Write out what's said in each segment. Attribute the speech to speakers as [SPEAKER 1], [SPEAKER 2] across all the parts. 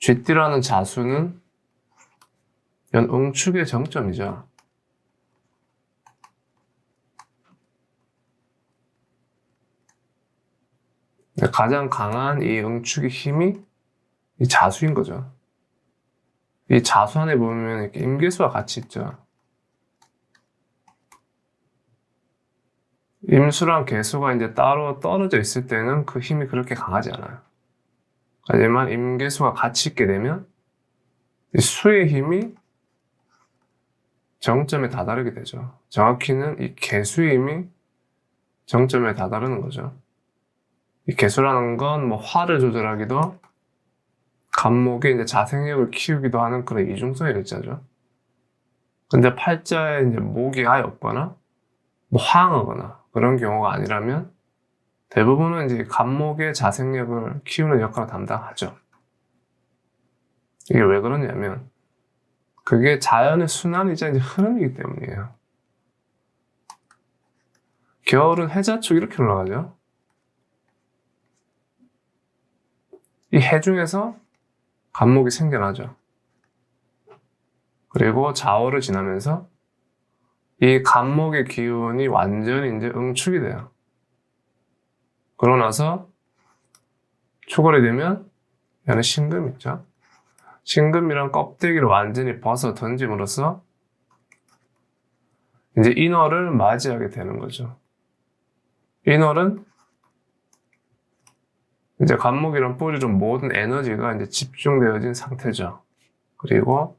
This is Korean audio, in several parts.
[SPEAKER 1] GT라는 자수는 연 응축의 정점이죠. 가장 강한 이 응축의 힘이 이 자수인 거죠. 이 자수 안에 보면 이렇게 임계수가 같이 있죠. 임수랑 개수가 이제 따로 떨어져 있을 때는 그 힘이 그렇게 강하지 않아요. 하지만 임계수가 같이 있게 되면 이 수의 힘이 정점에 다다르게 되죠. 정확히는 이 개수의 힘이 정점에 다다르는 거죠. 이 개수라는 건 뭐 화를 조절하기도 간목의 이제 자생력을 키우기도 하는 그런 이중성의 글자죠. 근데 팔자에 이제 목이 아예 없거나 뭐 화항하거나 그런 경우가 아니라면 대부분은 이제 간목의 자생력을 키우는 역할을 담당하죠. 이게 왜 그러냐면 그게 자연의 순환이자 이제 흐름이기 때문이에요. 겨울은 해자축 이렇게 올라가죠. 이 해 중에서 간목이 생겨나죠. 그리고 자월을 지나면서 이 간목의 기운이 완전히 이제 응축이 돼요. 그러고 나서 초월이 되면 얘는 신금 있죠. 신금이랑 껍데기를 완전히 벗어 던짐으로써 이제 인월을 맞이하게 되는 거죠. 인월은 이제 간목이랑 뿌리로 모든 에너지가 이제 집중되어진 상태죠. 그리고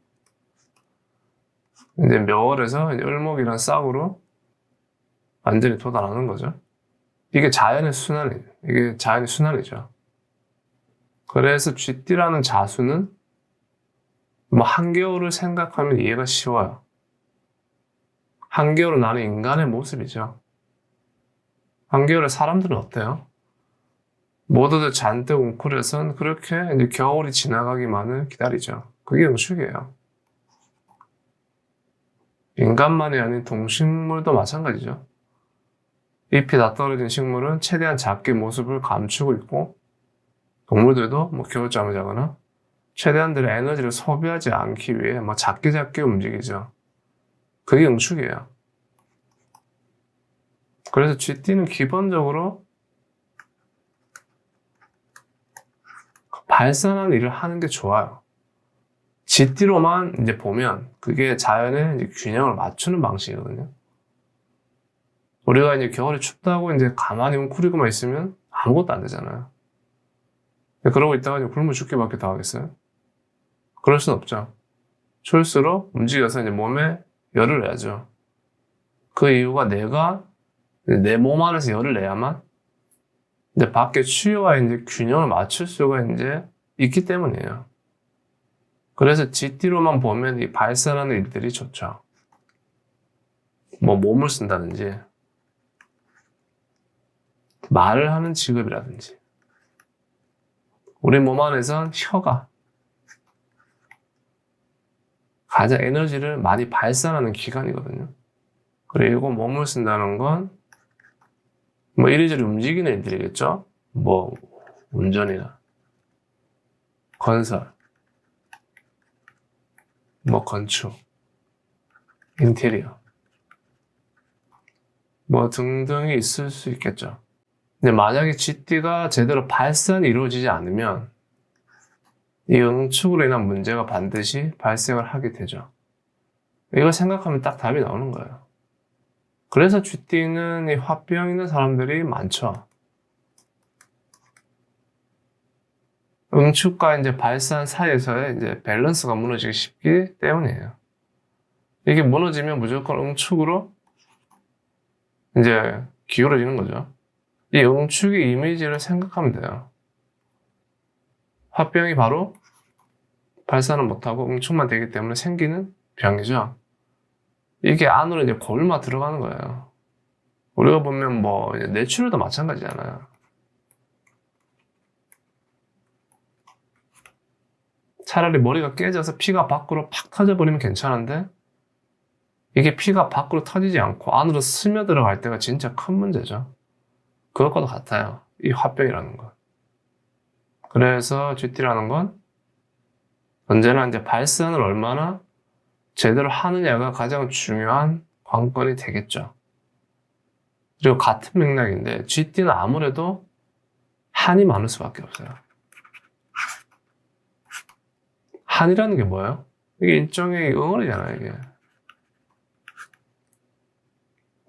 [SPEAKER 1] 이제 묘월에서 이제 을목이란 싹으로 완전히 도달하는 거죠. 이게 자연의 순환이에요. 이게 자연의 순환이죠. 그래서 쥐띠라는 자수는 뭐 한겨울을 생각하면 이해가 쉬워요. 한겨울은 나는 인간의 모습이죠. 한겨울에 사람들은 어때요? 모두들 잔뜩 웅크려선 그렇게 이제 겨울이 지나가기만을 기다리죠. 그게 응축이에요. 인간만이 아닌 동식물도 마찬가지죠. 잎이 다 떨어진 식물은 최대한 작게 모습을 감추고 있고 동물들도 뭐 겨울잠을 자거나 최대한들의 에너지를 소비하지 않기 위해 뭐 작게 작게 움직이죠. 그게 응축이에요. 그래서 쥐띠는 기본적으로 발산하는 일을 하는 게 좋아요. 쥐띠로만 이제 보면 그게 자연의 균형을 맞추는 방식이거든요. 우리가 이제 겨울에 춥다고 이제 가만히 웅크리고만 있으면 아무것도 안 되잖아요. 그러고 있다가 이제 굶어 죽기밖에 더 하겠어요? 그럴 순 없죠. 추울수록 움직여서 이제 몸에 열을 내야죠. 그 이유가 내가 내 몸 안에서 열을 내야만 이제 밖에 추위와 이제 균형을 맞출 수가 이제 있기 때문이에요. 그래서 GT로만 보면 이 발산하는 일들이 좋죠. 뭐 몸을 쓴다든지 말을 하는 직업이라든지 우리 몸 안에선 혀가 가장 에너지를 많이 발산하는 기관이거든요. 그리고 몸을 쓴다는 건 뭐 이리저리 움직이는 일들이겠죠. 뭐 운전이나 건설, 뭐 건축, 인테리어, 뭐 등등이 있을 수 있겠죠. 근데 만약에 GT가 제대로 발산이 이루어지지 않으면 이 응축으로 인한 문제가 반드시 발생을 하게 되죠. 이걸 생각하면 딱 답이 나오는 거예요. 그래서 GT는 이 화병 있는 사람들이 많죠. 응축과 이제 발산 사이에서의 이제 밸런스가 무너지기 쉽기 때문이에요. 이게 무너지면 무조건 응축으로 이제 기울어지는 거죠. 이 응축의 이미지를 생각하면 돼요. 화병이 바로 발산을 못하고 응축만 되기 때문에 생기는 병이죠. 이게 안으로 이제 골마 들어가는 거예요. 우리가 보면 뭐 뇌출혈도 마찬가지잖아요. 차라리 머리가 깨져서 피가 밖으로 팍 터져버리면 괜찮은데 이게 피가 밖으로 터지지 않고 안으로 스며들어갈 때가 진짜 큰 문제죠. 그것과도 같아요. 이 화병이라는 건. 그래서 GT라는 건 언제나 이제 발산을 얼마나 제대로 하느냐가 가장 중요한 관건이 되겠죠. 그리고 같은 맥락인데 GT는 아무래도 한이 많을 수밖에 없어요. 한이라는 게 뭐예요? 이게 일종의 응어리잖아요, 이게.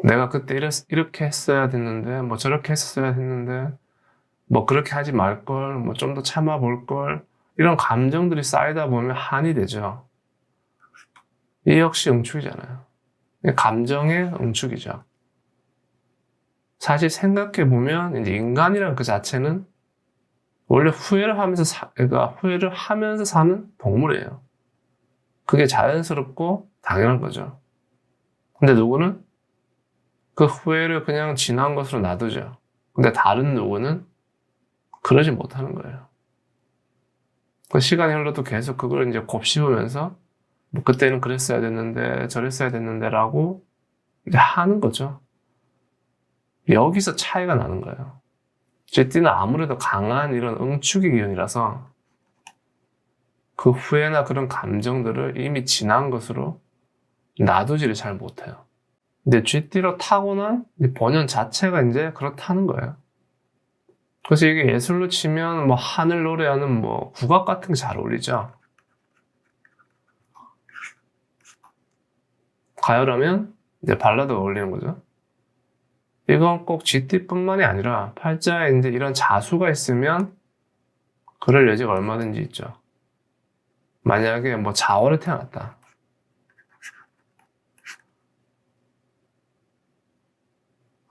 [SPEAKER 1] 내가 그때 이랬, 이렇게 했어야 됐는데, 뭐 저렇게 했어야 됐는데, 뭐 그렇게 하지 말 걸, 뭐 좀 더 참아 볼 걸, 이런 감정들이 쌓이다 보면 한이 되죠. 이 역시 응축이잖아요. 감정의 응축이죠. 사실 생각해 보면, 이제 인간이란 그 자체는 원래 후회를 하면서 사, 그러니까 후회를 하면서 사는 동물이에요. 그게 자연스럽고 당연한 거죠. 근데 누구는 그 후회를 그냥 지난 것으로 놔두죠. 근데 다른 누구는 그러지 못하는 거예요. 그 시간이 흘러도 계속 그걸 이제 곱씹으면서 뭐 그때는 그랬어야 됐는데 저랬어야 됐는데라고 이제 하는 거죠. 여기서 차이가 나는 거예요. 제띠는 아무래도 강한 이런 응축의 기운이라서 그 후회나 그런 감정들을 이미 지난 것으로 놔두지를 잘 못해요. 근데 쥐띠로 타고난 본연 자체가 이제 그렇다는 거예요. 그래서 이게 예술로 치면 뭐 하늘 노래하는 뭐 국악 같은 게 잘 어울리죠. 가요라면 이제 발라드가 어울리는 거죠. 이건 꼭 GT뿐만이 아니라 팔자에 이제 이런 자수가 있으면 그럴 여지가 얼마든지 있죠. 만약에 뭐 자월에 태어났다.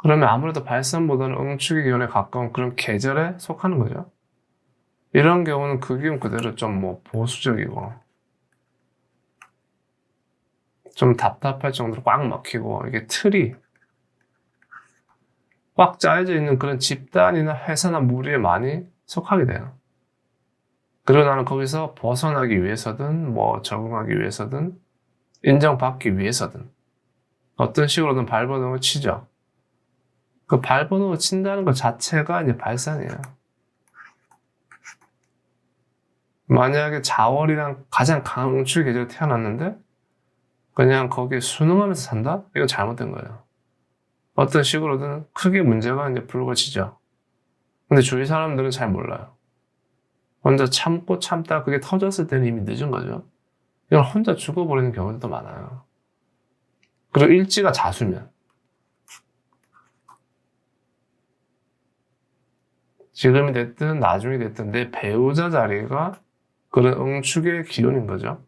[SPEAKER 1] 그러면 아무래도 발산보다는 응축의 기운에 가까운 그런 계절에 속하는 거죠. 이런 경우는 그 기운 그대로 좀 뭐 보수적이고 좀 답답할 정도로 꽉 막히고 이게 틀이 꽉 짜여져 있는 그런 집단이나 회사나 무리에 많이 속하게 돼요. 그리고 나는 거기서 벗어나기 위해서든 뭐 적응하기 위해서든 인정받기 위해서든 어떤 식으로든 발버둥을 치죠. 그 발버둥을 친다는 것 자체가 이제 발산이에요. 만약에 자월이랑 가장 응축 계절에 태어났는데 그냥 거기에 순응하면서 산다? 이건 잘못된 거예요. 어떤 식으로든 크게 문제가 이제 불거지죠. 근데 주위 사람들은 잘 몰라요. 혼자 참고 참다 그게 터졌을 때는 이미 늦은 거죠. 이건 혼자 죽어버리는 경우도 많아요. 그리고 일지가 자수면 지금이 됐든 나중이 됐든 내 배우자 자리가 그런 응축의 기운인 거죠.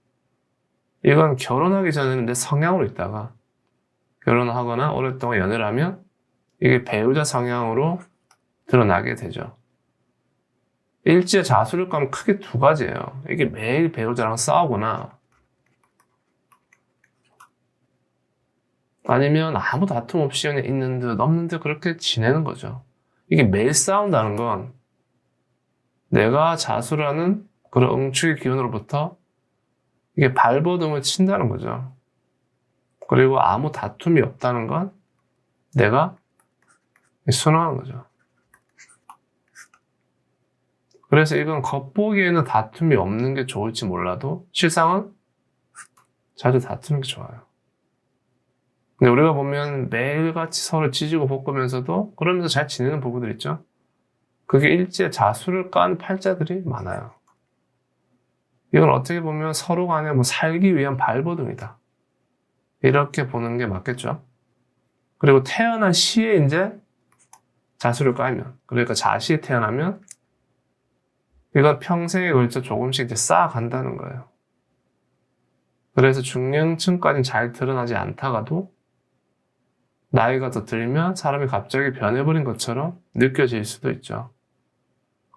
[SPEAKER 1] 이건 결혼하기 전에는 내 성향으로 있다가 결혼하거나 오랫동안 연애를 하면 이게 배우자 성향으로 드러나게 되죠. 일지의 자수를 가면 크게 두 가지예요. 이게 매일 배우자랑 싸우거나 아니면 아무 다툼 없이 그냥 있는 듯 없는 듯 그렇게 지내는 거죠. 이게 매일 싸운다는 건 내가 자수라는 그런 응축의 기운으로부터 이게 발버둥을 친다는 거죠. 그리고 아무 다툼이 없다는 건 내가 순응하는 거죠. 그래서 이건 겉보기에는 다툼이 없는 게 좋을지 몰라도 실상은 자주 다투는 게 좋아요. 근데 우리가 보면 매일같이 서로 지지고 볶으면서도 그러면서 잘 지내는 부부들 있죠? 그게 일제 자수를 깐 팔자들이 많아요. 이건 어떻게 보면 서로 간에 뭐 살기 위한 발버둥이다. 이렇게 보는 게 맞겠죠? 그리고 태어난 시에 이제 자수를 까면, 그러니까 자시에 태어나면 이건 평생에 걸쳐 조금씩 이제 쌓아간다는 거예요. 그래서 중년층까지는 잘 드러나지 않다가도 나이가 더 들면 사람이 갑자기 변해버린 것처럼 느껴질 수도 있죠.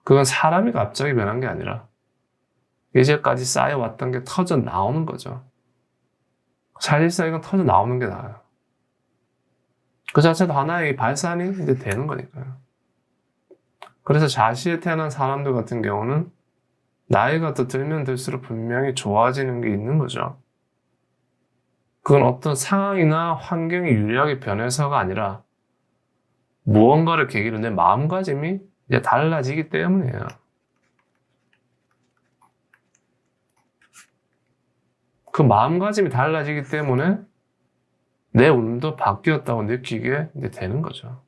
[SPEAKER 1] 그건 사람이 갑자기 변한 게 아니라 이제까지 쌓여왔던 게 터져 나오는 거죠. 사실상 이건 터져 나오는 게 나아요. 그 자체도 하나의 발산이 이제 되는 거니까요. 그래서 자시에 태어난 사람들 같은 경우는 나이가 더 들면 들수록 분명히 좋아지는 게 있는 거죠. 그건 어떤 상황이나 환경이 유리하게 변해서가 아니라 무언가를 계기로 내 마음가짐이 이제 달라지기 때문이에요. 그 마음가짐이 달라지기 때문에 내 운도 바뀌었다고 느끼게 되는 거죠.